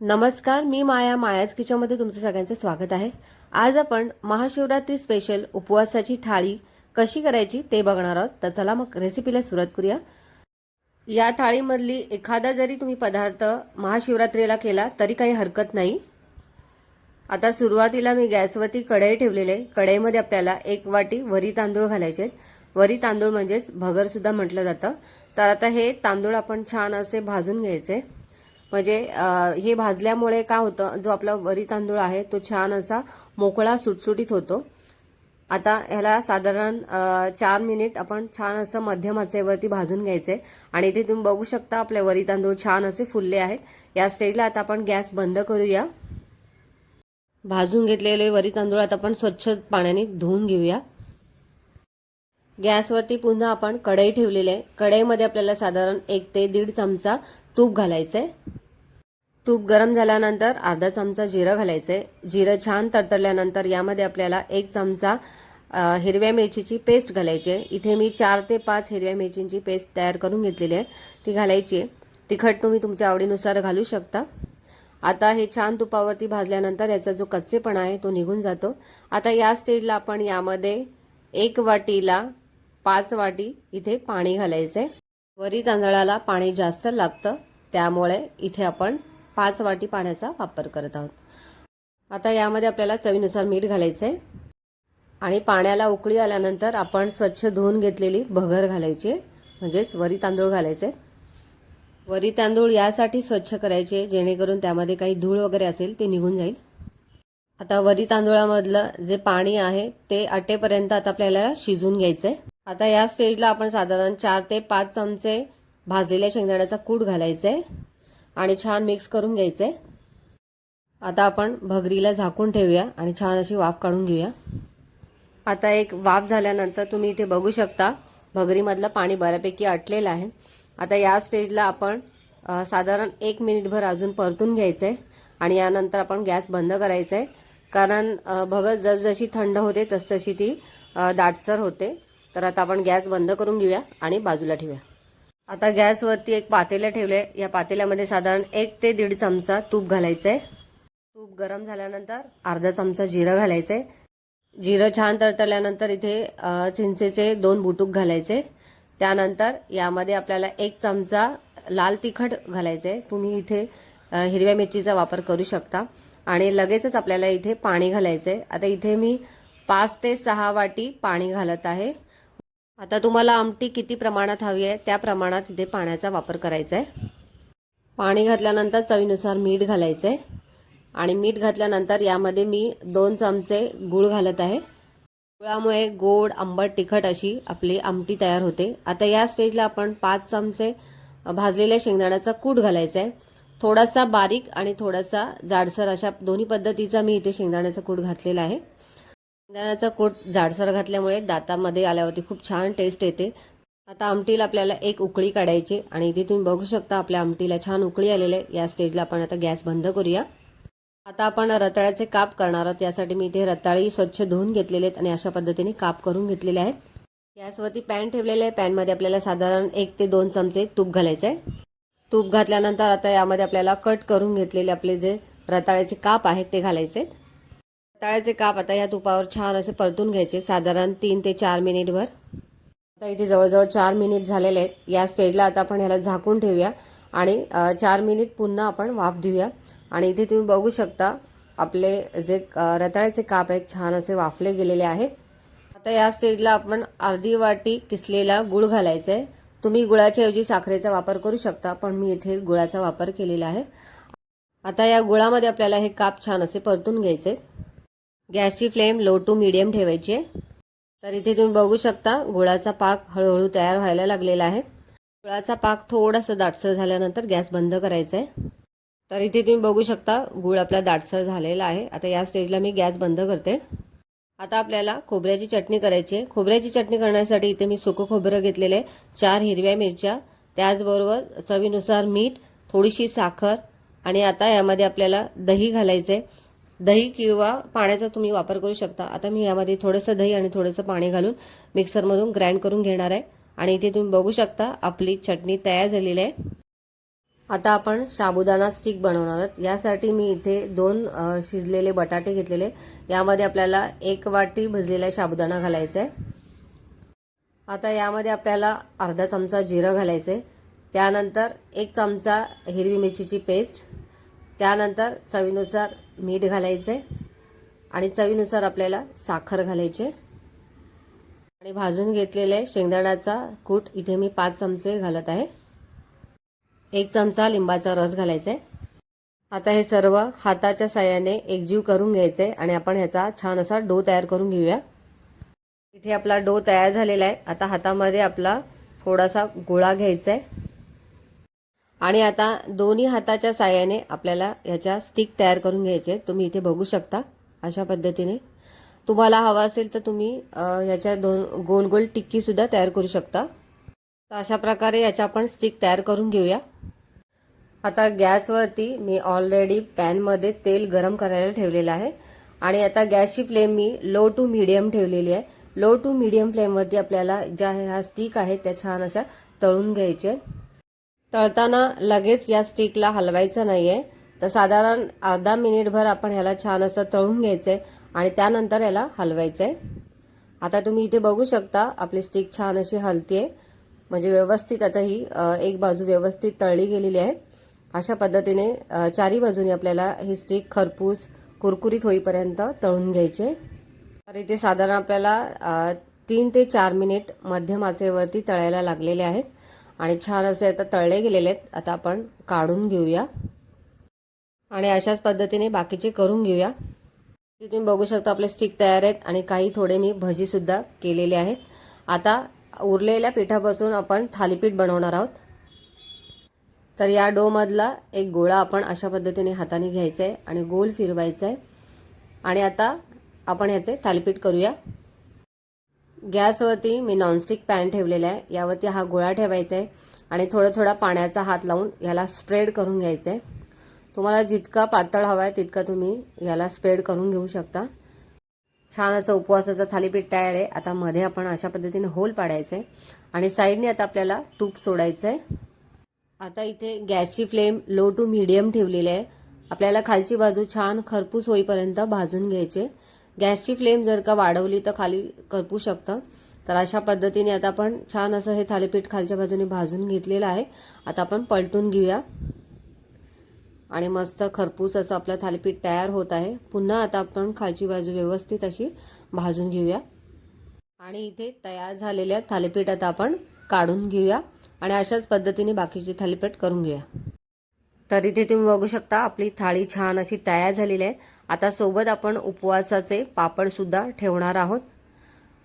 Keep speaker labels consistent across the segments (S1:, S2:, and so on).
S1: नमस्कार मी माया मायाज किचनमध्ये तुमचं सगळ्यांचं स्वागत आहे. आज आपण महाशिवरात्री स्पेशल उपवासाची थाळी कशी करायची ते बघणार आहोत. तर चला मग रेसिपीला सुरुवात करूया. या थाळीमधली एखादा जरी तुम्ही पदार्थ महाशिवरात्रीला केला तरी काही हरकत नाही. आता सुरुवातीला मी गॅसवरती कढई ठेवलेले. कढईमध्ये आपल्याला एक वाटी वरी तांदूळ घालायचे वरी तांदूळ म्हणजेच भगरसुद्धा म्हटलं जातं. तर आता हे तांदूळ आपण छान असे भाजून घ्यायचे. म्हणजे हे भाजल्यामुळे काय होतं जो आपला वरी तांदूळ आहे तो छान असा मोकळा सुटसुटीत होतो. आता ह्याला साधारण चार मिनिट आपण छान असं मध्यम आचेवरती भाजून घ्यायचे. आणि इथे तुम्ही बघू शकता आपले वरी तांदूळ छान असे फुलले आहेत. या स्टेजला आता आपण गॅस बंद करूया. भाजून घेतलेले वरी तांदूळ आता आपण स्वच्छ पाण्याने धुवून घेऊया. गॅसवरती पुन्हा आपण कढई ठेवलेली आहे. कढईमध्ये आपल्याला साधारण एक ते दीड चमचा तूप घालायचंय. तूप गरम झाल्यानंतर अर्धा चमचा जिरं घालायचं आहे जिरं छान तडतडल्यानंतर यामध्ये आपल्याला एक चमचा हिरव्या मिरचीची पेस्ट घालायची आहे. इथे मी चार ते पाच हिरव्या मिरचींची पेस्ट तयार करून घेतलेली आहे. ती घालायची आहे. तिखट तुम्ही तुमच्या आवडीनुसार घालू शकता. आता हे छान तुपावरती भाजल्यानंतर याचा जो कच्चेपणा आहे तो निघून जातो. आता या स्टेजला आपण यामध्ये एक वाटीला पाच वाटी इथे पाणी घालायचंय. वरी तांदळाला पाणी जास्त लागतं. त्यामुळे इथे आपण पाच वाटी पाण्याचा वापर करत आहोत. आता यामध्ये आपल्याला चवीनुसार मीठ घालायचं आहे आणि पाण्याला उकळी आल्यानंतर आपण स्वच्छ धुवून घेतलेली भगर घालायची. म्हणजेच वरी तांदूळ घालायचे वरी तांदूळ यासाठी स्वच्छ करायचे जेणेकरून त्यामध्ये काही धूळ वगैरे असेल ते निघून जाईल. आता वरी तांदूळामधलं जे पाणी आहे ते आटेपर्यंत आता आपल्याला शिजून घ्यायचं आहे आता या स्टेजला आपण साधारण चार ते पाच चमचे भाजलेल्या शेंगदाण्याचा कूट घालायचंय. आणि छान मिक्स करून घ्यायचं. आहे आता आपण भगरीला झाकून ठेवूया आणि छान अशी वाफ काढून घेऊया. आता एक वाफ झाल्यानंतर तुम्ही इथे बघू शकता भगरीमधलं पाणी बऱ्यापैकी आटलेलं आहे. आता या स्टेजला आपण साधारण एक मिनिटभर अजून परतून घ्यायचं आहे आणि यानंतर आपण गॅस बंद करायचा. आहे कारण भगर जसजशी थंड होते तसतशी ती दाटसर होते. तर आता आपण गॅस बंद करून घेऊया आणि बाजूला ठेवूया. आता गॅसवरती एक पातेलं ठेवले या पातेल्यामध्ये साधारण एक ते दीड चमचा तूप घालायचं आहे तूप गरम झाल्यानंतर अर्धा चमचा जिरं घालायचं आहे जिरं छान तळतळल्यानंतर इथे चिंचेचे दोन बुटूक घालायचे. त्यानंतर यामध्ये आपल्याला एक चमचा लाल तिखट घालायचे तुम्ही इथे हिरव्या मिरचीचा वापर करू शकता. आणि लगेचच आपल्याला इथे पाणी घालायचे आता इथे मी पाच ते सहा वाटी पाणी घालत आहे. आता तुम्हाला आमटी किती प्रमाणात हवी आहे त्या प्रमाणात इथे पाण्याचा वापर करायचा आहे. पाणी घातल्यानंतर चवीनुसार मीठ घालायचं आहे. आणि मीठ घातल्यानंतर यामध्ये मी दोन चमचे गूळ घालत आहे. गुळामुळे गोड आंबट तिखट अशी आपली आमटी तयार होते. आता या स्टेजला आपण पाच चमचे भाजलेल्या शेंगदाण्याचा कूट घालायचा आहे. थोडासा बारीक आणि थोडासा जाडसर अशा दोन्ही पद्धतीचा मी इथे शेंगदाण्याचा कूट घातलेला आहे. शेंगदाण्याचा कोट जाडसर घातल्यामुळे दातामध्ये आल्यावरती खूप छान टेस्ट येते. आता आमटीला आपल्याला एक उकळी काढायची आणि इथे तुम्ही बघू शकता आपल्या आमटीला छान उकळी आलेली आहे. या स्टेजला आपण आता गॅस बंद करूया. आता आपण रताळ्याचे काप करणार आहोत. यासाठी मी इथे रताळी स्वच्छ धुवून घेतलेले आहेत आणि अशा पद्धतीने काप करून घेतलेले आहेत. गॅसवरती पॅन ठेवलेले आहे. पॅनमध्ये आपल्याला साधारण एक ते दोन चमचे तूप घालायचं आहे. तूप घातल्यानंतर आता यामध्ये आपल्याला कट करून घेतलेले आपले जे रताळ्याचे काप आहेत ते घालायचे आहेत. रताळ्याचे काप आता या तुपावर छान असे परतून घ्यायचे साधारण तीन ते चार मिनिटभर. आता इथे जवळजवळ चार मिनिट झालेले आहेत. या स्टेजला आता आपण ह्याला झाकून ठेवूया आणि चार मिनिट पुन्हा आपण वाफ देऊया. आणि इथे तुम्ही बघू शकता आपले जे रताळ्याचे काप आहेत छान असे वाफले गेलेले आहेत. आता या स्टेजला आपण अर्धी वाटी किसलेला गुळ घालायचा आहे. तुम्ही गुळाच्या ऐवजी साखरेचा वापर करू शकता पण मी इथे गुळाचा वापर केलेला आहे. आता या गुळामध्ये आपल्याला हे काप छान असे परतून घ्यायचे गॅसची फ्लेम लो टू मिडियम ठेवायची आहे. तर इथे तुम्ही बघू शकता गुळाचा पाक हळूहळू तयार व्हायला लागलेला आहे. गुळाचा पाक थोडासा दाटसर झाल्यानंतर गॅस बंद करायचा आहे. तर इथे तुम्ही बघू शकता गुळ आपला दाटसर झालेला आहे. आता या स्टेजला मी गॅस बंद करते. आता आपल्याला खोबऱ्याची चटणी करायची आहे. खोबऱ्याची चटणी करण्यासाठी इथे मी सुकं खोबरं घेतलेलं आहे. चार हिरव्या मिरच्या त्याचबरोबर चवीनुसार मीठ थोडीशी साखर आणि आता यामध्ये आपल्याला दही घालायचं आहे. दही किंवा पाण्याचा तुम्ही वापर करू शकता. आता मी यामध्ये थोडंसं दही आणि थोडंसं पाणी घालून मिक्सरमधून ग्राइंड करून घेणार आहे. आणि इथे तुम्ही बघू शकता आपली चटणी तयार झालेली आहे. आता आपण साबुदाणा स्टिक बनवणार आहोत. यासाठी मी इथे दोन शिजलेले बटाटे घेतलेले यामध्ये आपल्याला एक वाटी भजलेला साबुदाणा घालायचा आहे. आता यामध्ये आपल्याला अर्धा चमचा जिरं घालायचं आहे. त्यानंतर एक चमचा हिरवी मिरचीची पेस्ट. त्यानंतर चवीनुसार मीठ घालायचं आहे आणि चवीनुसार आपल्याला साखर घालायची आणि भाजून घेतलेले शेंगदाण्याचा कूट इथे मी पाच चमचे घालत आहे. एक चमचा लिंबाचा रस घालायचा आहे आता हे सर्व हाताच्या साह्याने एकजीव करून घ्यायचे आणि आपण ह्याचा छान असा डो तयार करून घेऊया. इथे आपला डो तयार झालेला आहे. आता हातामध्ये आपला थोडासा गोळा घ्यायचा आहे आणि आता दोन्ही हाताच्या साह्याने आपल्याला ह्याच्या स्टिक तयार करून घ्यायचे. तुम्ही इथे बघू शकता अशा पद्धतीने. तुम्हाला हवा असेल तर तुम्ही ह्याच्या दोन गोल गोल टिक्की सुद्धा तयार करू शकता. तर अशा प्रकारे याच्या आपण स्टिक तयार करून घेऊया. आता गॅसवरती मी ऑलरेडी पॅनमध्ये तेल गरम करायला ठेवलेलं आहे. आणि आता गॅसची फ्लेम मी लो टू मीडियम ठेवलेली आहे. लो टू मीडियम फ्लेमवरती आपल्याला ज्या ह्या स्टिक आहेत त्या छान अशा तळून घ्यायच्या आहेत. तळताना लगेच या स्टिकला हलवायचं नाही आहे तर साधारण अर्धा मिनिटभर आपण ह्याला छान असं तळून घ्यायचं आहे आणि त्यानंतर याला हलवायचं आहे आता तुम्ही इथे बघू शकता आपली स्टिक छान अशी हलतीये. म्हणजे व्यवस्थित आता ही एक बाजू व्यवस्थित तळली गेलेली आहे. अशा पद्धतीने चारी बाजूने आपल्याला ही स्टिक खरपूस कुरकुरीत होईपर्यंत तळून घ्यायचे. तर इथे साधारण आपल्याला तीन ते चार मिनिट मध्यम आचेवरती तळायला लागलेले आहेत. आणि छान असे आता तळले गेलेले आहेत. आता आपण काढून घेऊया. आणि अशाच पद्धतीने बाकीचे करून घेऊया. तुम्ही बघू शकता आपले स्टिक तयार आहेत आणि काही थोडे मी भजीसुद्धा केलेले आहेत. आता उरलेल्या पिठापासून आपण थालीपीठ बनवणार आहोत. तर या डोमधला एक गोळा आपण अशा पद्धतीने हाताने घ्यायचा आहे आणि गोल फिरवायचा आहे. आणि आता आपण ह्याचे थालीपीठ करूया. गॅसवरती मी नॉनस्टिक पॅन ठेवलेला आहे. यावरती हा गोळा ठेवायचा आहे आणि थोडा थोडा पाण्याचा हात लावून याला स्प्रेड करून घ्यायचं आहे तुम्हाला जितका पातळ हवा आहे तितका तुम्ही याला स्प्रेड करून घेऊ शकता. छान असं उपवासाचं थालीपीठ तयार आहे. आता मध्ये आपण अशा पद्धतीने होल पाडायचं आहे आणि साईडने आता आपल्याला तूप सोडायचं आहे आता इथे गॅसची फ्लेम लो टू मीडियम ठेवलेली आहे. आपल्याला खालची बाजू छान खरपूस होईपर्यंत भाजून घ्यायचे गॅसची फ्लेम जर का वाढवली तर खाली करपू शकतं. तर अशा पद्धतीने आता आपण छान असं हे थालीपीठ खालच्या बाजूने भाजून घेतलेलं आहे. आता आपण पलटून घेऊया. आणि मस्त खरपूस असं आपलं थालीपीठ तयार होत आहे. पुन्हा आता आपण खालची बाजू व्यवस्थित अशी भाजून घेऊया. आणि इथे तयार झालेल्या थालीपीठ आता आपण काढून घेऊया. आणि अशाच पद्धतीने बाकीचे थालीपीठ करून घेऊया. तर इथे तुम्ही बघू शकता आपली थाळी छान अशी तयार झालेली आहे. आता सोबत आपण उपवासाचे पापडसुद्धा ठेवणार आहोत.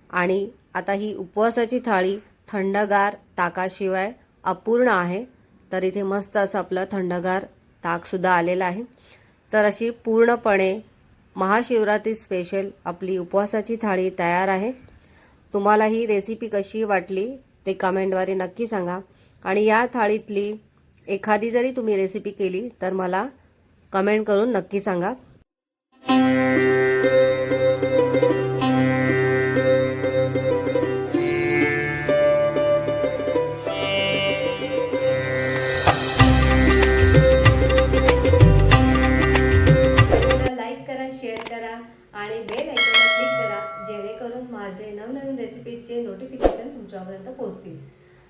S1: आणि आता ही उपवासाची थाळी थंडगार ताकाशिवाय अपूर्ण आहे. तर इथे मस्त असं आपलं थंडगार ताकसुद्धा आलेलं आहे. तर अशी पूर्णपणे महाशिवरात्री स्पेशल आपली उपवासाची थाळी तयार आहे. तुम्हाला ही रेसिपी कशी वाटली ते कमेंटद्वारे नक्की सांगा. आणि या थाळीतली एखादी जरी तुम्ही रेसिपी केली तर मला कमेंट करून नक्की सांगा. लाईक करा शेअर करा आणि बेल आयकॉनला क्लिक करा जेणेकरून माझे नवनवीन रेसिपीचे नोटिफिकेशन तुमच्यापर्यंत पोहोचतील.